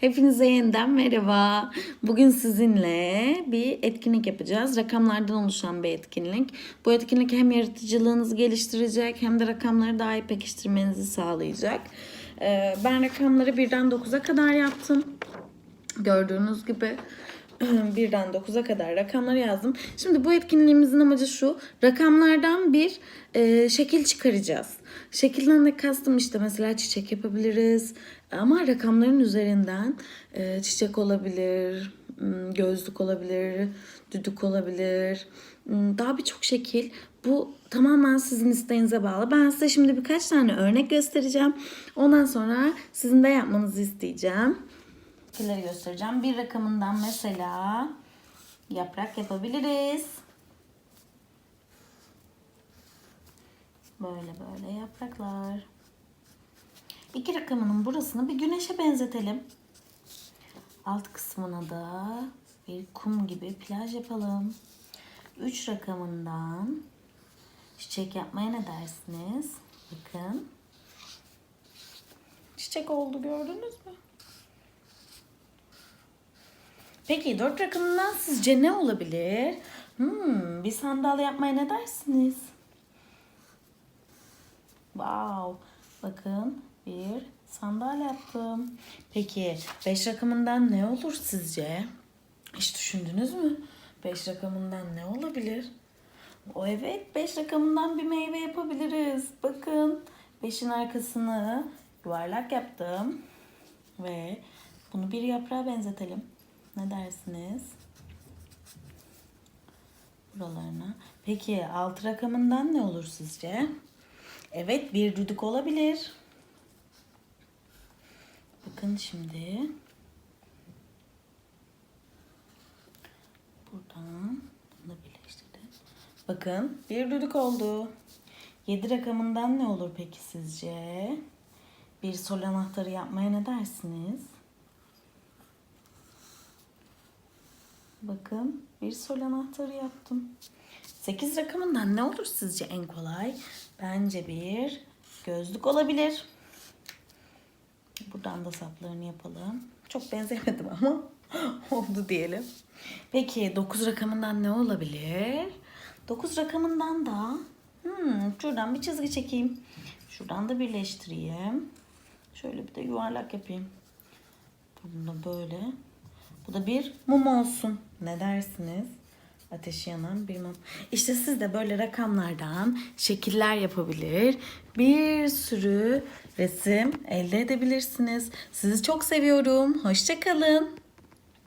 Hepinize yeniden merhaba. Bugün sizinle bir etkinlik yapacağız. Rakamlardan oluşan bir etkinlik. Bu etkinlik hem yaratıcılığınızı geliştirecek hem de rakamları daha iyi pekiştirmenizi sağlayacak. Ee, Ben rakamları birden 9'a kadar yaptım. Gördüğünüz gibi birden 9'a kadar rakamları yazdım. Şimdi bu etkinliğimizin amacı şu. Rakamlardan bir e, şekil çıkaracağız. Şekilden de kastım işte mesela çiçek yapabiliriz. Ama rakamların üzerinden e, çiçek olabilir, gözlük olabilir, düdük olabilir. Daha birçok şekil. Bu tamamen sizin isteğinize bağlı. Ben size şimdi birkaç tane örnek göstereceğim. Ondan sonra sizin de yapmanızı isteyeceğim şekilleri göstereceğim. Bir rakamından mesela yaprak yapabiliriz. Böyle böyle yapraklar. İki rakamının burasını bir güneşe benzetelim. Alt kısmına da bir kum gibi plaj yapalım. Üç rakamından çiçek yapmaya ne dersiniz? Bakın. Çiçek oldu gördünüz mü? Peki dört rakamından sizce ne olabilir? Hmm, bir sandal yapmaya ne dersiniz? Wow, bakın bir sandal yaptım. Peki beş rakamından ne olur sizce? Hiç düşündünüz mü? Beş rakamından ne olabilir? O evet beş rakamından bir meyve yapabiliriz. Bakın beşin arkasını yuvarlak yaptım. Ve bunu bir yaprağa benzetelim. Ne dersiniz? Buralarına. Peki alt rakamından ne olur sizce? Evet bir düdük olabilir. Bakın şimdi. Buradan bunu birleştirdim. Bakın bir düdük oldu. 7 rakamından ne olur peki sizce? Bir sol anahtarı yapmaya ne dersiniz? Bakın bir sol anahtarı yaptım. 8 rakamından ne olur sizce en kolay? Bence bir gözlük olabilir. Buradan da saplarını yapalım. Çok benzemedim ama oldu diyelim. Peki 9 rakamından ne olabilir? 9 rakamından da hmm, şuradan bir çizgi çekeyim. Şuradan da birleştireyim. Şöyle bir de yuvarlak yapayım. Bunu da böyle. Bu da bir mum olsun. Ne dersiniz? Ateşi yanan bir mum. İşte siz de böyle rakamlardan şekiller yapabilir. Bir sürü resim elde edebilirsiniz. Sizi çok seviyorum. Hoşçakalın.